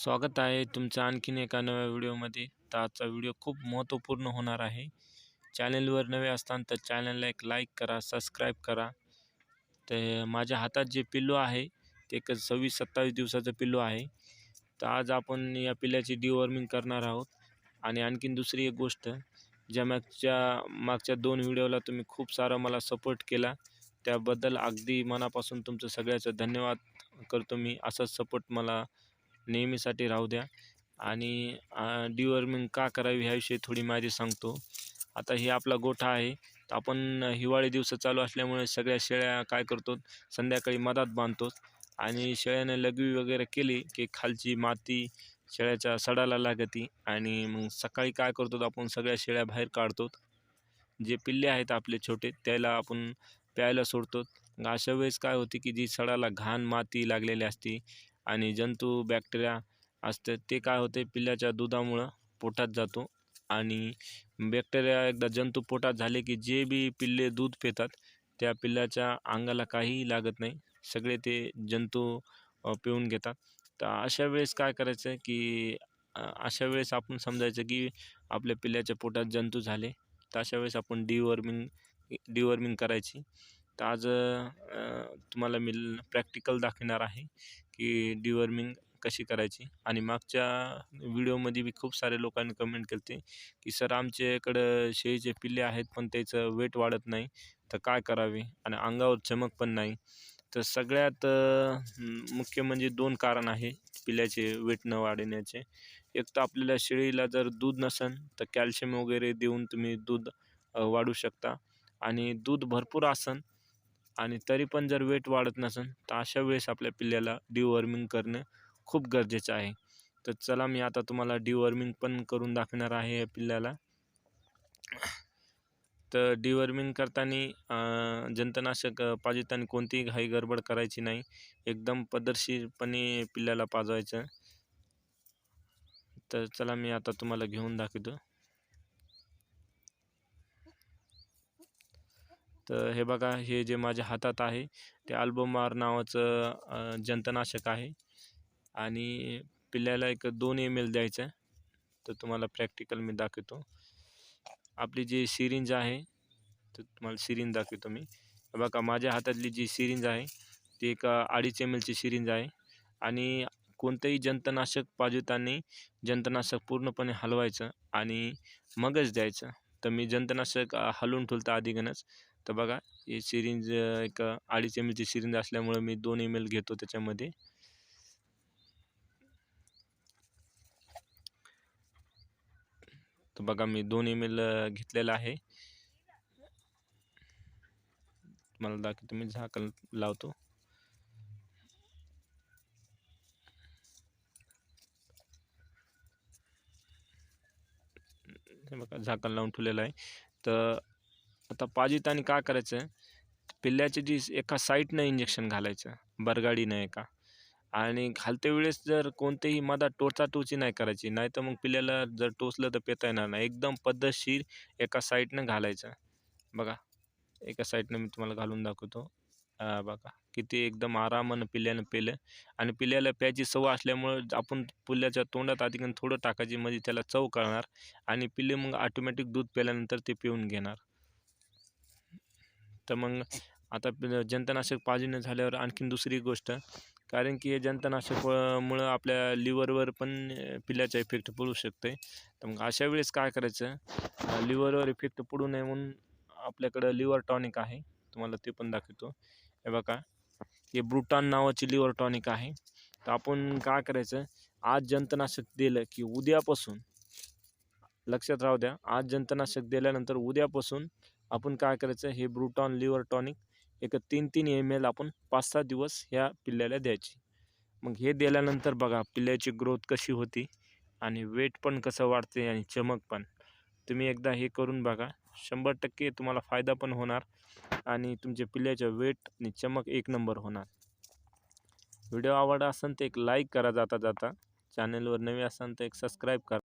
स्वागत आहे तुमचं आणखीन एका नव्या व्हिडिओमध्ये. तर आजचा व्हिडिओ खूप महत्त्वपूर्ण होणार आहे. चॅनलवर नवे असताना तर चॅनलला एक लाईक करा सबस्क्राईब करा. तर माझ्या हातात जे पिल्लू आहे ते एक सव्वीस सत्तावीस दिवसाचं पिल्लू आहे. तर आज आपण या पिल्ल्याची डिवॉर्मिंग करणार आहोत. आणि आणखीन दुसरी एक गोष्ट ज्या मागच्या मागच्या दोन व्हिडिओला तुम्ही खूप सारा मला सपोर्ट केला त्याबद्दल अगदी मनापासून तुमचं सगळ्याचं धन्यवाद करतो मी. असाच सपोर्ट मला नेहमीसाठी राहू द्या. आणि डिवॉर्मिंग का करावी ह्याविषयी थोडी माहिती सांगतो. आता हे आपला गोठा आहे. तर आपण हिवाळी दिवस चालू असल्यामुळे सगळ्या शेळ्या काय करतो? संध्याकाळी मधात बांधतो. आणि शेळ्याने लघवी वगैरे केली की खालची माती शेळ्याच्या सडाला लागती. आणि मग सकाळी काय करतो? आपण सगळ्या शेळ्या बाहेर काढतो. जे पिल्ले आहेत आपले छोटे त्याला आपण प्यायला सोडतो. अशा वेळेस काय होते की जी सडाला घाण माती लागलेली असते आणि जंतू बॅक्टेरिया असते ते काय होते? पिल्ल्याच्या दुधामुळं पोटात जातो आणि बॅक्टेरिया एकदा जंतू पोटात झाले की जे बी पिल्ले दूध पितात त्या पिल्ल्याच्या अंगाला काहीही लागत नाही. सगळे ते जंतू पिऊन घेतात. तर अशा वेळेस काय करायचं की अशा वेळेस आपण समजायचं की आपल्या पिल्ल्याच्या पोटात जंतू झाले तर अशा वेळेस आपण डिवॉर्मिंग डिवॉर्मिंग करायची. तर आज तुम्हाला मी प्रॅक्टिकल दाखवणार आहे. की डिवॉर्मिंग कशी करायची? आणि मागच्या व्हिडिओमध्ये बी खूप सारे लोकांनी कमेंट केली की सर आमच्याकडं शेळीचे पिल्ले आहेत पण त्याचं वेट वाढत नाही. तर काय करावे? आणि अंगावर चमक पण नाही. तर सगळ्यात मुख्य म्हणजे दोन कारण आहे पिल्याचे वेट न वाढण्याचे. एक तर आपल्याला शेळीला जर दूध नसेल तर कॅल्शियम वगैरे देऊन तुम्ही दूध वाढू शकता. आणि दूध भरपूर असन आणि तरी पण जर वेट वाढत नसेल तर अशा वेळेस आपल्या पिल्ल्याला डिवॉर्मिंग करणं खूप गरजेचं आहे. तर चला मी आता तुम्हाला डिवॉर्मिंग पण करून दाखवणार आहे या पिल्ल्याला. तर डिवॉर्मिंग करताना जंतनाशक पाजताना कोणतीही घाई गडबड करायची नाही. एकदम पद्धतशीरपणे पिल्ल्याला पाजवायचं. तर चला मी आता तुम्हाला घेऊन दाखवतो. तर हे बघा हे जे माझ्या हातात आहे ते अल्बोमार नावाचं जंतनाशक आहे. आणि पिल्ल्याला एक दोन एम एल द्यायचं तर तुम्हाला प्रॅक्टिकल मी दाखवतो. आपली जी सिरिंज आहे तर तुम्हाला सिरिंज दाखवतो मी. बघा माझ्या हातातली जी सिरिंज आहे ती एक अडीच एम एलची सिरिंज आहे. आणि कोणतंही जंतनाशक पाजवताना जंतनाशक पूर्णपणे हलवायचं आणि मगच द्यायचं. तर मी जंतनाशक हलवून ठेवतं आधीगणच तर बघा ही सिरिंज एक अडीच एम एलची सिरिंज असल्यामुळं मी दोन एम एल घेतो त्याच्यामध्ये. तर बघा मी दोन एम एल घेतलेला आहे. मला दाखवतो मी झाकण लावतो. बघा झाकण लावून ठेवलेलं आहे. तर आता पाजितानी का करायचं? पिल्ल्याची जी एका साईटनं इंजेक्शन घालायचं बरगाडीनं एका. आणि घालते वेळेस जर कोणतेही मदा टोचाटोची नाही करायची नाही तर मग पिल्ल्याला जर टोचलं तर पेता येणार नाही. एकदम पद्धतशीर एका साईडनं घालायचं. बघा एका साईडनं मी तुम्हाला घालून दाखवतो. बघा किती एकदम आरामानं पिल्ल्यानं पेलं. आणि पिल्ल्याला प्यायची सवय असल्यामुळं आपण पिल्ल्याच्या तोंडात आधी थोडं टाकायची म्हणजे त्याला चव कळणार. आणि पिल्ले मग ऑटोमॅटिक दूध प्याल्यानंतर ते पिऊन घेणार. तर मग आता जंतनाशक पाजून झाल्यावर आणखीन दुसरी गोष्ट कारण की हे जंतनाशकमुळं आपल्या लिव्हरवर पण पिल्याचा इफेक्ट पडू शकते तर मग अशा वेळेस काय करायचं? लिव्हरवर इफेक्ट पडू नये म्हणून आपल्याकडं लिव्हर टॉनिक आहे. तुम्हाला ते पण दाखवतो. हे बघा हे ब्रुटान नावाची लिव्हर टॉनिक आहे. तर आपण काय करायचं? आज जंतनाशक दिलं की उद्यापासून लक्षात राहू द्या आज जंतनाशक दिल्यानंतर उद्यापासून आपण काय करायचं हे ब्रुटॉन लिव्हर टॉनिक एक तीन तीन एम एल आपण पाच सहा दिवस ह्या पिल्ल्याला द्यायची. मग हे दिल्यानंतर बघा पिल्ल्याची ग्रोथ कशी होती आणि वेट पण कसं वाढते आणि चमक पण. तुम्ही एकदा हे करून बघा. शंभर टक्के तुम्हाला फायदा पण होणार आणि तुमच्या पिल्ल्याचं वेट आणि चमक एक नंबर होणार. व्हिडिओ आवडला असेल तर एक लाईक करा जाता जाता चॅनलवर नवे असाल तर एक सबस्क्राईब करा.